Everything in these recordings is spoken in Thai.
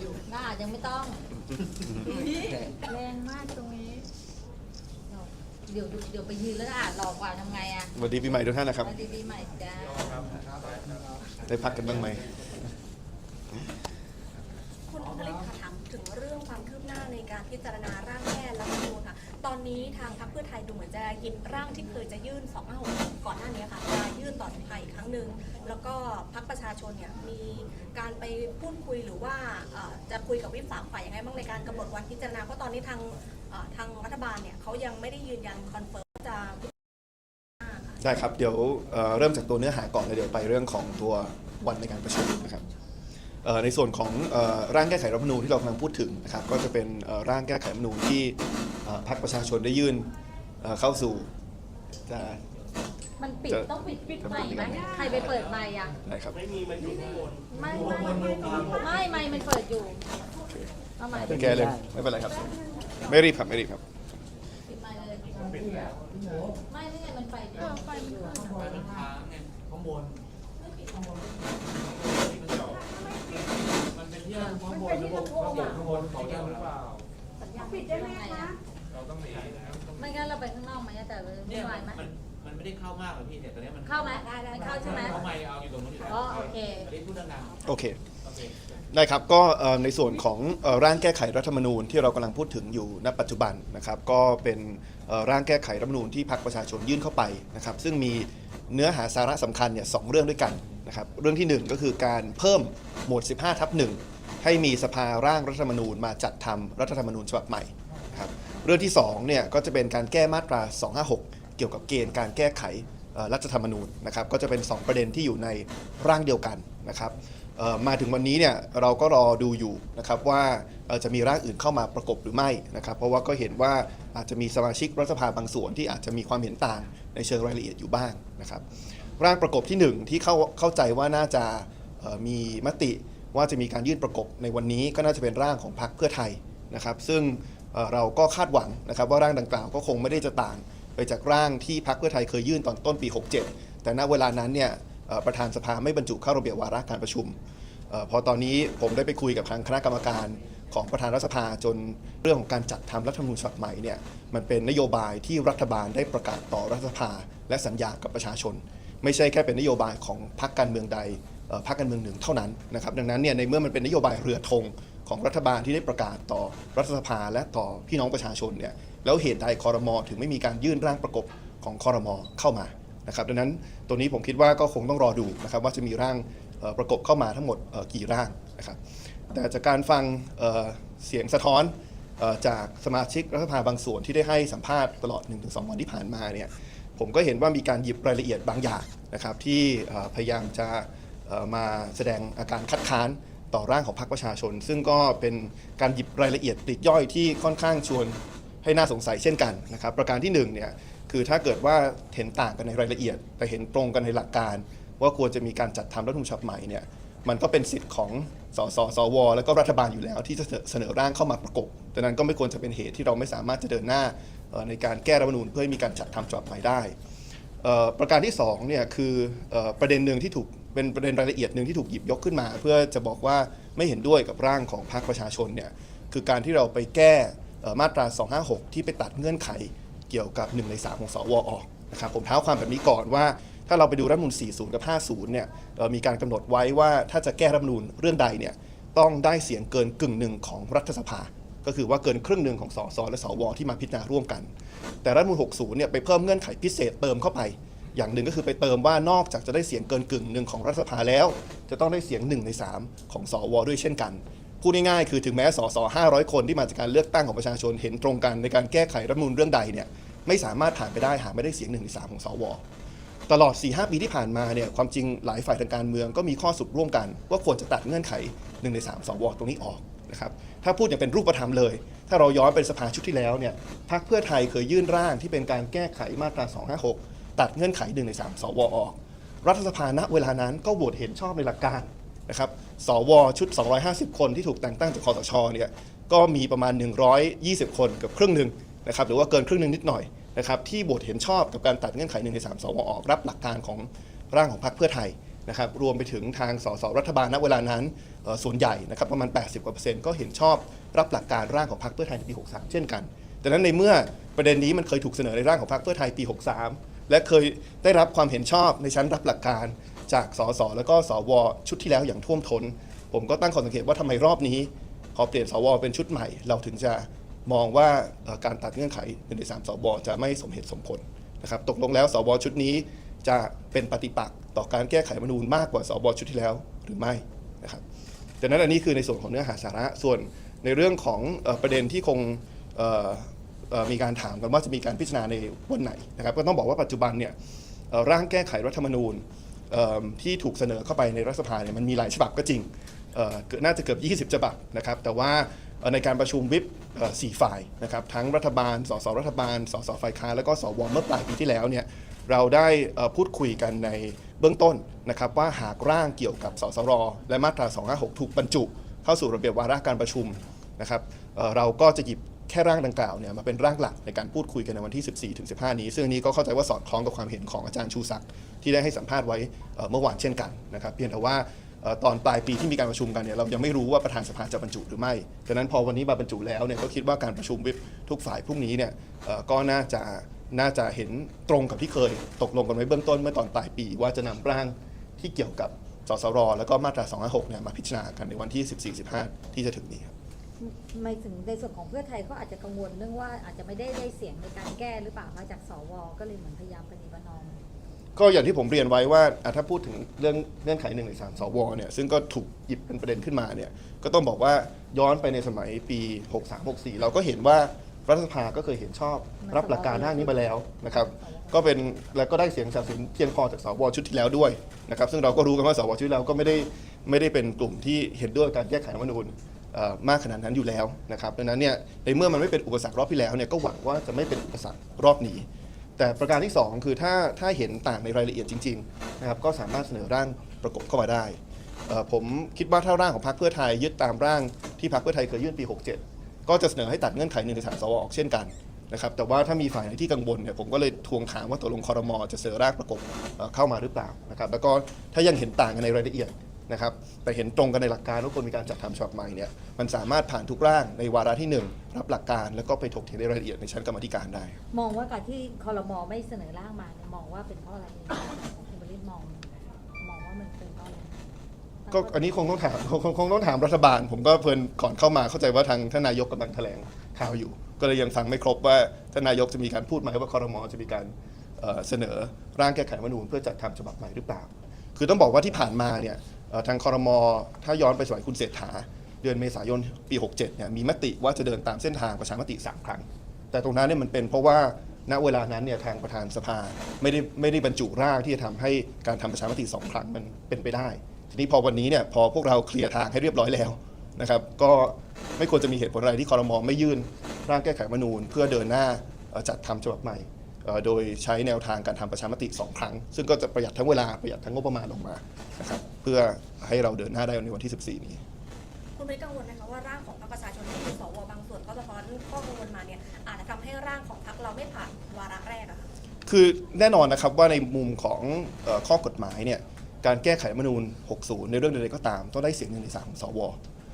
อยู่น่าอาจยังไม่ต้อง แรงมากตรงนี้ เดี๋ยวเดี๋ยวไปยืนแล้วอ่านหลอกกว่าทำไงอะสวัสดีปีใหม่ทุกท่านนะครับสวัสดีปีใหม่จ้าได้พักกันบ้างไหม คุณผลิตค่ะถามถึงเรื่องความคืบหน้าในการพิจารณาร่างแก้รัฐธรรมนูญค่ะตอ นี้ทางพรรคเพื่อไทยดูเหมือนจะหยิบร่างที่เคยจะยื่น 256 ก่อนหน้านี้ค่ะมายื่นต่อสภาอีกครั้งหนึ่งแล้วก็พรรคประชาชนเนี่ยมีการไปพูดคุยหรือว่าเอ่อจะคุยกับวิปสามฝ่ายยังไงบ้างในการกำหนดวันพิจารณาเพราะตอนนี้ทางเอ่อทางรัฐบาลเนี่ยเขายังไม่ได้ยืนยันคอนเฟิร์มว่าจะพิจารณาค่ะได้ครับ เดี๋ยวเอ่อเริ่มจากตัวเนื้อหาก่อนแล้วเดี๋ยวไปเรื่องของตัววันในการประชุมนะครับเอ่อในส่วนของเอ่อร่างแก้ไขรัฐธรรมนูญที่เรากำลังพูดถึงนะครับก็จะเป็นเอ่อร่างแก้ไขรัฐธรรมนูญที่ พรรคประชาชนได้ยื่นเอ่อเข้าสู่จะ มันปิดจะ ต้องปิดปิดใหม่ไหมใครไปเปิดใหม่อะ ได้ครับ ไม่ไม่ไม่ไม่ไม่มันเปิดอยู่เอาใหม่แก้เลยไม่เป็นไรครับ ไม่รีบครับไม่รีบครับปิดใหม่เลยไม่ไม่ไงมันไฟเนี่ยไฟมันขึ้นข้างบนมันเป็นที่ข้างบนระบบระบบข้างบนเขาจะหรือเปล่าปิดได้ไหมคะ เราต้องหนีนะครับต้องไม่งั้นเราไปข้างนอกไหมแต่วุ่เนี่ยนวายไหมมันมันไม่ได้เข้ามากหรอกพี่เนี่ยตอนนี้มันเข้าไหมไม่เข้าใช่ไหม เข้าไม่เอาอยู่ตรงนู้นอยู่แล้วอ๋อโอเคอันนี้พูดดังโอเค ๆโอเค ได้ครับก็เอ่อในส่วนของเอ่อร่างแก้ไขรัฐธรรมนูญที่เรากำลังพูดถึงอยู่ณปัจจุบันนะครับก็เป็นเอ่อร่างแก้ไขรัฐธรรมนูญที่พรรคประชาชนยื่นเข้าไปนะครับซึ่งมีเนื้อหาสาระสำคัญเนี่ยสองเรื่องด้วยกันนะครับเรื่องที่หนึ่งก็คือการเพิ่มหมวด 15ทับหนึ่งให้มีสภาร่างรัฐธรรมนูญมาจัดทำรัฐธรรมนูญฉบับใหม่นะครับ เรื่องที่สองเนี่ยก็จะเป็นการแก้มาตรา 256 เกี่ยวกับเกณฑ์การแก้ไขรัฐธรรมนูญนะครับก็จะเป็น 2 ประเด็นที่อยู่ในร่างเดียวกันนะครับมาถึงวันนี้เนี่ยเราก็รอดูอยู่นะครับว่าจะมีร่างอื่นเข้ามาประกบหรือไม่นะครับ เพราะว่าก็เห็นว่าอาจจะมีสมาชิกรัฐสภาบางส่วนที่อาจจะมีความเห็นต่างในเชิงรายละเอียดอยู่บ้างนะครับ ร่างประกบที่หนึ่งที่เข้าเข้าใจว่าน่าจะมีมติว่าจะมีการยื่นประกบในวันนี้ก็น่าจะเป็นร่างของพรรคเพื่อไทยนะครับ ซึ่ง เราก็คาดหวังนะครับว่าร่างดังกล่าวก็คงไม่ได้จะต่าง ไปจากร่างที่พรรคเพื่อไทยเคยยื่นตอนต้นปี 67 แต่ณเวลานั้นเนี่ยประธานสภาไม่บรรจุเข้าระเบียบวาระการประชุมออพอตอนนี้ผมได้ไปคุยกับทางคณะกรรมการของประธานรัฐสภาจนเรื่องของการจัดทำรัฐธรรมนูญฉบับใหม่เนี่ยมันเป็นนโยบายที่รัฐบาลได้ประกาศต่อรัฐสภา และสัญญากับประชาชน ไม่ใช่แค่เป็นนโยบายของพรรคการเมืองใดพรรคการเมืองหนึ่งเท่านั้นนะครับดังนั้นเนี่ยในเมื่อมันเป็นนโยบายเรือธง ของรัฐบาลที่ได้ประกาศต่อรัฐสภาและต่อพี่น้องประชาชนเนี่ยแล้วเหตุใดคอรมอถึงไม่มีการยื่นร่างประกบของคอรมอเข้ามานะครับดังนั้นตัวนี้ผมคิดว่าก็คงต้องรอดูนะครับว่าจะมีร่างประกบเข้ามาทั้งหมดกี่ร่างนะครับแต่จากการฟังเเสียงสะท้อนออจากสมาชิกรัฐสภาบางส่วนที่ได้ให้สัมภาษณ์ตลอด 1-2 วันที่ผ่านมาเนี่ยผมก็เห็นว่ามีการหยิบรายละเอียดบางอย่างนะครับที่พยายามจะมาแสดงอาการคัดค้าน ต่อร่างของพรรคประชาชน ซึ่งก็เป็นการหยิบรายละเอียดปลีกย่อยที่ค่อนข้างชวนให้น่าสงสัยเช่นกันนะครับประการที่หนึ่งเนี่ยคือถ้าเกิดว่าเห็นต่างกันในรายละเอียด แต่เห็นตรงกันในหลักการ ว่าควรจะมีการจัดทำรัฐธรรมนูญฉบับใหม่เนี่ยมันก็เป็นสิทธิ์ของสสสว แล้วก็รัฐบาลอยู่แล้วที่จะเสนอร่างเข้ามาประกบดังนั้นก็ไม่ควรจะเป็นเหตุที่เราไม่สามารถจะเดินหน้าในการแก้รัฐธรรมนูญเพื่อให้มีการจัดทำฉบับใหม่ได้ ประการที่สองเนี่ยคือประเด็นหนึ่งที่ถูก เป็นประเด็นรายละเอียดหนึ่งที่ถูกหยิบยกขึ้นมา เพื่อจะบอกว่าไม่เห็นด้วยกับร่างของพรรคประชาชนเนี่ยคือการที่เราไปแก้มาตรา 256 ที่ไปตัดเงื่อนไขเกี่ยวกับ 1 ใน 3 ของสวออกนะครับผมเท้าความแบบนี้ก่อนว่า ถ้าเราไปดูรัฐมนูล40 กับ 50 เนี่ยมีการกำหนดไว้ว่าถ้าจะแก้รัฐมนูญเรื่องใดเนี่ยต้องได้เสียงเกินกึ่งหนึ่งของรัฐสภา ก็คือว่าเกินครึ่งหนึ่งของสสและสวที่มาพิจารณาร่วมกัน แต่รัฐมนูล60 เนี่ยไปเพิ่มเงื่อนไขพิเศษเติมเข้าไป อย่างหนึ่งก็คือไปเติมว่านอกจากจะได้เสียงเกินกึ่งหนึ่งของรัฐสภาแล้ว จะต้องได้เสียง 1 ใน 3 ของสวด้วยเช่นกันพูดง่ายๆคือถึงแม้สส500 คนที่มาจากการเลือกตั้งของประชาชนเห็นตรงกันในการแก้ไขรัฐมนูญเรื่องใดเนี่ยไม่สามารถผ่านไปได้หากไม่ได้เสียง1ใน3ของสวตลอด 4-5 ปีที่ผ่านมาเนี่ยความจริงหลายฝ่ายทางการเมืองก็มีข้อสรุปร่วมกัน ว่าควรจะตัดเงื่อนไข1ใน3สวตรงนี้ออกนะครับถ้าพูดอย่างเป็นรูปธรรมเลย ถ้าเราย้อนเป็นสภาชุดที่แล้วเนี่ยพรรคเพื่อไทยเคยยื่นร่างที่เป็นการแก้ไขมาตรา 256 ตัดเงื่อนไข1ใน3สวออกรัฐสภาณเวลานั้นก็โหวตเห็นชอบในหลักการนะครับ สวชุด 250 คนที่ถูกแต่งตั้งจากคอสชเนี่ยก็มีประมาณ 120 คนเกับครึ่งหนึ่งนะครับหรือว่าเกินครึ่งหนึ่งนิดหน่อยนะครับที่โหวตเห็นชอบกับการตัดเงื่อนไข1ใน3สวออกรับหลักการของร่างของพรรคเพื่อไทยนะครับรวมไปถึงทางสสรัฐบาลณเวลานั้นส่วนใหญ่นะครับประมาณ 80กว่าเปอร์เซ็นต์ก็เห็นชอบรับหลักการร่างของพรรคเพื่อไทยในปี 63 เช่นกันดังนั้นในเมื่อประเด็นนี้มันเคยถูกเสนอในร่างของพรรคเพื่อไทยปี 63 และเคยได้รับความเห็นชอบในชั้นรับหลักการ จากสสแล้วก็สวชุดที่แล้วอย่างท่วมท้น ผมก็ตั้งข้อสังเกตว่าทำไมรอบนี้พอเปลี่ยนสวเป็นชุดใหม่ เราถึงจะมองว่าการตัดเงื่อนไขหนึ่งในสามสวจะไม่สมเหตุสมผลนะครับตกลงแล้วสวชุดนี้จะเป็นปฏิปักษ์ต่อการแก้ไขมนูญมากกว่าสวชุดที่แล้วหรือไม่นะครับดังนั้นอันนี้คือในส่วนของเนื้อหาสาระส่วนในเรื่องของประเด็นที่คง มีการถามกันว่าจะมีการพิจารณาในวันไหนนะครับก็ต้องบอกว่าปัจจุบันเนี่ยร่างแก้ไขรัฐธรรมนูญที่ถูกเสนอเข้าไปในรัฐสภาเนี่ยมันมีหลายฉบับก็จริงเกือบน่าจะเกือบ 20 ฉบับนะครับแต่ว่าในการประชุมวิปสี่ฝ่ายนะครับทั้งรัฐบาล สสรัฐบาล สสฝ่ายค้านแล้วก็สวเมื่อปลายปีที่แล้วเนี่ยเราได้พูดคุยกันในเบื้องต้นนะครับว่าหากร่างเกี่ยวกับสสร และมาตรา 256 ถูกบรรจุ เข้าสู่ระเบียบวาระการประชุมนะครับเราก็จะหยิบ แค่ร่างดังกล่าวเนี่ยมาเป็นร่างหลักในการพูดคุยกันในวันที่ 14-15 นี้ ซึ่งนี้ก็เข้าใจว่าสอดคล้องกับความเห็นของอาจารย์ชูศักดิ์ที่ได้ให้สัมภาษณ์ไว้เมื่อวานเช่นกันนะครับเพียงแต่ว่าตอนปลายปีที่มีการประชุมกันเนี่ยเรายังไม่รู้ว่าประธานสภาจะบรรจุหรือไม่ดังนั้นพอวันนี้มาบรรจุแล้วเนี่ยก็คิดว่าการประชุมวิปทุกฝ่ายพรุ่งนี้เนี่ยก็น่าจะน่าจะเห็นตรงกับที่เคยตกลงกันไว้เบื้องต้นเมื่อตอนปลายปี ว่าจะนำร่างที่เกี่ยวกับสสร แล้วก็มาตรา 256 เนี่ยมาพิจารณากันในวันที่ 14-15 ที่จะถึงนี้ ไม่ถึงในส่วนของเพื่อไทยเขาอาจจะกังวลเรื่องว่าอาจจะไม่ได้ได้เสียงในการแก้หรือเปล่าคะจากสวก็เลยเหมือนพยายามปฏิบัตินอม ก็อย่างที่ผมเรียนไว้ว่าอะถ้าพูดถึงเรื่องเงื่อนไขหนึ่งในสามสวเนี่ยซึ่งก็ถูกหยิบเป็นประเด็นขึ้นมาเนี่ยก็ต้องบอกว่าย้อนไปในสมัยปี 63-64 เราก็เห็นว่ารัฐสภาก็เคยเห็นชอบรับหลักการร่างนี้มาแล้วนะครับก็เป็นแล้วก็ได้เสียงสนับสนุนเพียงพอจากสวชุดที่แล้วด้วยนะครับซึ่งเราก็รู้กันว่าสวชุดที่แล้วก็ไม่ได้ไม่ได้เป็นกลุ่มที่เห็นด้วยการแก้ไขรัฐธรรมนูญ มากขนาดนั้นอยู่แล้วนะครับดังนั้นเนี่ยในเมื่อมันไม่เป็นอุปสรรครอบที่แล้วเนี่ยก็หวังว่าจะไม่เป็นอุปสรรครอบนี้ แต่ประการที่ 2 คือถ้าถ้าเห็นต่างในรายละเอียดจริงๆนะครับก็สามารถเสนอร่างประกบเข้ามาได้ผมคิดว่าถ้าร่างของพรรคเพื่อไทยยึดตามร่างที่พรรคเพื่อไทยเคยยื่นปี 67 ก็จะเสนอให้ตัดเงื่อนไขหนึ่งในสามสวออกเช่นกันนะครับแต่ว่าถ้ามีฝ่ายไหนที่กังวลเนี่ยผมก็เลยทวงถามว่าตกลงคอรมอจะเสนอร่างประกบเข้ามาหรือเปล่านะครับแล้วก็ถ้ายังเห็นต่างกันในรายละเอียด นะครับแต่เห็นตรงกันในหลักการว่าควรมีการจัดทำฉบับใหม่เนี่ยมันสามารถผ่านทุกร่างในวาระที่หนึ่งรับหลักการแล้วก็ไปถกเถียงในรายละเอียดในชั้นกรรมาธิการได้ มองว่าการที่คอรมอไม่เสนอร่างมาเนี่ยมองว่าเป็นเพราะอะไรของคุณบริษมองมองว่ามันเป็นเพราะอะไรก็อันนี้คงต้องถามคงคงคงต้องถามรัฐบาล ผมก็เพลินก่อนเข้ามาเข้าใจว่าทางท่านนายกกำลังแถลงข่าวอยู่ ก็เลยยังฟังไม่ครบว่าท่านนายกจะมีการพูดไหมว่าคอรมอจะมีการเอ่อเสนอร่างแก้ไขรัฐธรรมนูญเพื่อจัดทำฉบับใหม่หรือเปล่า คือต้องบอกว่าที่ผ่านมาเนี่ยเอ่อ ทางคอรมอถ้าย้อนไปสมัยคุณเศรษฐา เดือนเมษายนปี 67เนี่ยมีมติว่าจะเดินตามเส้นทางประชามติ 3 ครั้ง แต่ตรงนั้นเนี่ยมันเป็นเพราะว่าณเวลานั้นเนี่ยทางประธานสภาไม่ได้ไม่ได้บรรจุร่างที่จะทำให้การทำประชามติสองครั้งมันเป็นไปได้ ทีนี้พอวันนี้เนี่ยพอพวกเราเคลียร์ทางให้เรียบร้อยแล้วนะครับก็ไม่ควรจะมีเหตุผลอะไรที่คอรมอไม่ยื่นร่างแก้ไขมนูญ เพื่อเดินหน้าจัดทำฉบับใหม่ โดยใช้แนวทางการทำประชามติสองครั้ง ซึ่งก็จะประหยัดทั้งเวลาประหยัดทั้งงบประมาณลงมานะครับเพื่อให้เราเดินหน้าได้ในวันที่ 14 นี้ คุณไม่กังวลนะคะว่าร่างของพรรคประชาชนที่มีสวบางส่วนก็สะท้อนข้อกังวลมาเนี่ยอาจจะทำให้ร่างของพรรคเราไม่ผ่านวาระแรกอะค่ะคือแน่นอนนะครับว่าในมุมของเอ่อข้อกฎหมายเนี่ยการแก้ไขรัฐธรรมนูญ 60 ในเรื่องใดๆก็ตาม ต้องได้เสียงหนึ่งในสามของสว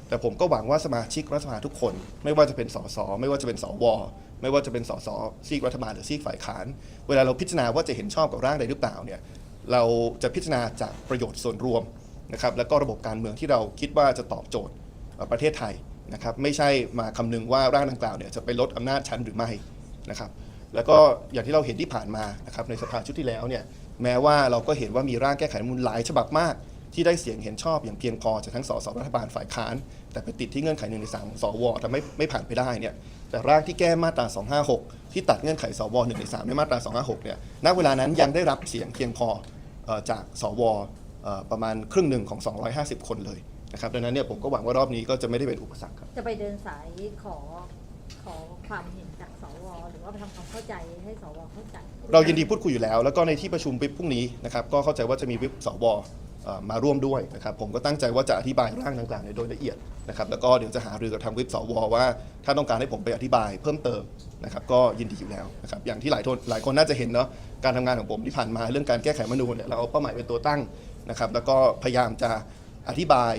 แต่ผมก็หวังว่าสมาชิกรัฐสภาทุกคน ไม่ว่าจะเป็นสสไม่ว่าจะเป็นสวไม่ว่าจะเป็นสสซีกรัฐบาลหรือซีกฝ่ายค้าน เวลาเราพิจารณาว่าจะเห็นชอบกับร่างใดหรือเปล่าเนี่ยเราจะพิจารณาจากประโยชน์ส่วนรวมนะครับแล้วก็ระบบการเมืองที่เราคิดว่าจะตอบโจทย์ประเทศไทยนะครับไม่ใช่มาคำนึงว่าร่างดังกล่าวเนี่ยจะไปลดอำนาจชั้นหรือไม่นะครับแล้วก็อย่างที่เราเห็นที่ผ่านมานะครับในสภาชุดที่แล้วเนี่ยแม้ว่าเราก็เห็นว่ามีร่างแก้ไขรัฐมนูลหลายฉบับมาก ที่ได้เสียงเห็นชอบอย่างเพียงพอจากทั้งสสรัฐบาลฝ่ายค้าน แต่ไปติดที่เงื่อนไขหนึ่งในสามของสวทำให้ไม่ผ่านไปได้เนี่ยแต่ร่างที่แก้มาตรา 256 ที่ตัดเงื่อนไขสวหนึ่งในสามในมาตรา 256 เนี่ยณเวลานั้นยังได้รับเสียงเพียงพอเอ่อจากสวเอ่อประมาณครึ่งหนึ่งของ 250 คนเลยนะครับดังนั้นเนี่ยผมก็หวังว่ารอบนี้ก็จะไม่ได้เป็นอุปสรรคครับจะไปเดินสายขอขอความเห็นจากสวหรือว่าไปทำความเข้าใจให้สวเข้าใจ เรายินดีพูดคุยอยู่แล้ว แล้วก็ในที่ประชุมวิปพรุ่งนี้นะครับก็เข้าใจว่าจะมีวิปสวเอ่อ มาร่วมด้วยนะครับผมก็ตั้งใจว่าจะอธิบายร่างต่างๆในโดยละเอียดนะครับแล้วก็เดี๋ยวจะหารือกับทางวิปสวว่า ถ้าต้องการให้ผมไปอธิบายเพิ่มเติมนะครับก็ยินดีอยู่แล้วนะครับอย่างที่หลายคนหลายคนน่าจะเห็นเนาะการทำงานของผมที่ผ่านมาเรื่องการแก้ไขมนูญเนี่ยเราเอาเป้าหมายเป็นตัวตั้งนะครับแล้วก็พยายามจะอธิบาย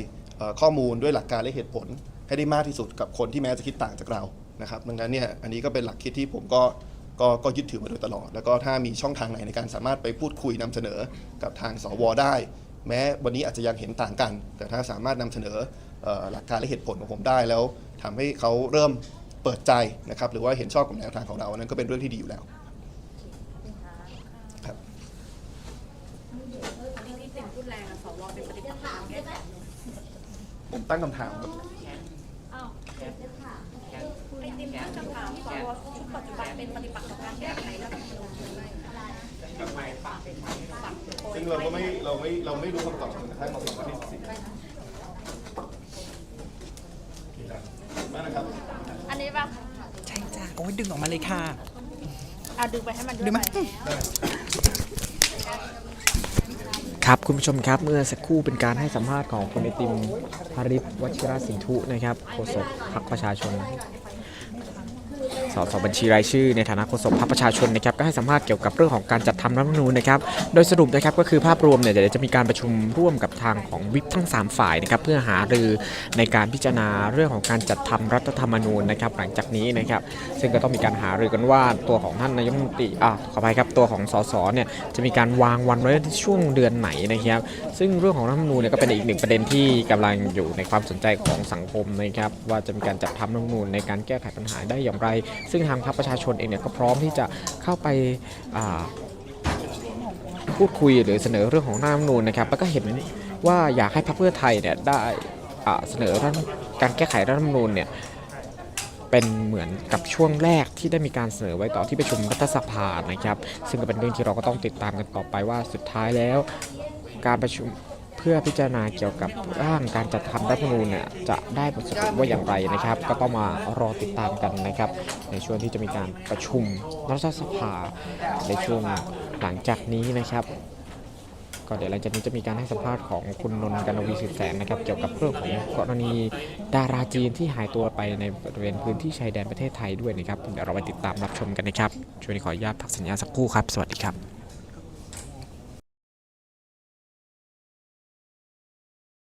ข้อมูลด้วยหลักการและเหตุผล ให้ได้มากที่สุดกับคนที่แม้จะคิดต่างจากเรานะครับดังนั้นเนี่ยอันนี้ก็เป็นหลักคิดที่ผมก็ก็ก็ยึดถือมาโดยตลอด แล้วก็ถ้ามีช่องทางไหนในการสามารถไปพูดคุยนำเสนอกับทางสวได้ แม้วันนี้อาจจะยังเห็นต่างกัน แต่ถ้าสามารถนำเสนอเอ่อหลักการและเหตุผลของผมได้แล้วทำให้เขาเริ่มเปิดใจนะครับหรือว่าเห็นชอบกับแนวทางของเราอันนั้นก็เป็นเรื่องที่ดีอยู่แล้วครับอันนี้ที่ติ่งพูดแรงอะสวเป็นปฏิปักษ์ต่อแก้ไขผมตั้งคำถามครับไอ้ติ่งตั้งคำถามสวชุดปัจจุบันเป็นปฏิปักษ์ต่อการแก้ไขรัฐธรรมนูญหรือไม่ปักโอย ซึ่งเราก็ไม่เราไม่เราไม่รู้คำตอบจนกระทั่งมาถึงวันที่14มากนะครับอันนี้ป่ะใช่จ้ะโอ้ยดึงออกมาเลยค่ะอะดึงไปให้มันดึงมาด้วยครับคุณผู้ชมครับเมื่อสักครู่เป็นการให้สัมภาษณ์ของคุณไอติมพาริศวชิรสินธุนะครับโฆษกพรรคประชาชน สสบัญชีรายชื่อ ในฐานะโฆษกพรรคประชาชนนะครับก็ให้สัมภาษณ์เกี่ยวกับเรื่องของการจัดทำรัฐธรรมนูญนะครับโดยสรุปนะครับก็คือภาพรวมเนี่ยเดี๋ยวจะมีการประชุมร่วมกับทางของวิปทั้ง 3 ฝ่ายนะครับเพื่อหารือในการพิจารณาเรื่องของการจัดทำรัฐธรรมนูญนะครับหลังจากนี้นะครับซึ่งก็ต้องมีการหารือกันว่าตัวของท่านนายกรัฐมนตรีอ่าขออภัยครับตัวของสสเนี่ยจะมีการวางวันไว้ช่วงเดือนไหนนะครับซึ่งเรื่องของรัฐธรรมนูญเนี่ยก็เป็นอีกหนึ่งประเด็นที่กำลังอยู่ในความสนใจของสังคมนะครับว่าจะมีการจัดทำรัฐธรรมนูญในการแก้ไขปัญหาได้อย่างไรซึ่งทางพรรคประชาชนเองเนี่ยก็พร้อมที่จะเข้าไปาพูดคุยหรือเสนอเรื่องของร่างรัฐธรรมนูญนะครับแล้วก็เห็นว่าอยากให้พรรคเพื่อไทยเนี่ยได้เสนอร่างการแก้ไขรัฐธรรมนูญเนี่ยเป็นเหมือนกับช่วงแรกที่ได้มีการเสนอไว้ต่อที่ประชุมรัฐสภานะครับ ซึ่งก็เป็นเรื่องที่เราก็ต้องติดตามกันต่อไปว่าสุดท้ายแล้ว การประชุม เพื่อพิจารณาเกี่ยวกับร่างการจัดทำรัฐธรรมนูญเนี่ยจะได้บทสรุปว่าอย่างไรนะครับ ก็ต้องมารอติดตามกันนะครับ ในช่วงที่จะมีการประชุมรัฐสภาในช่วงหลังจากนี้นะครับก็เดี๋ยวหลังจากนี้จะมีการให้สัมภาษณ์ของคุณนนท์กนวีสืบแสนนะครับเกี่ยวกับเรื่องของกรณีดาราจีนที่หายตัวไปในบริเวณพื้นที่ชายแดนประเทศไทยด้วยนะครับเดี๋ยวเราไปติดตามรับชมกันนะครับช่วงนี้ขออนุญาตพักสัญญาสักครู่ครับ สวัสดีครับ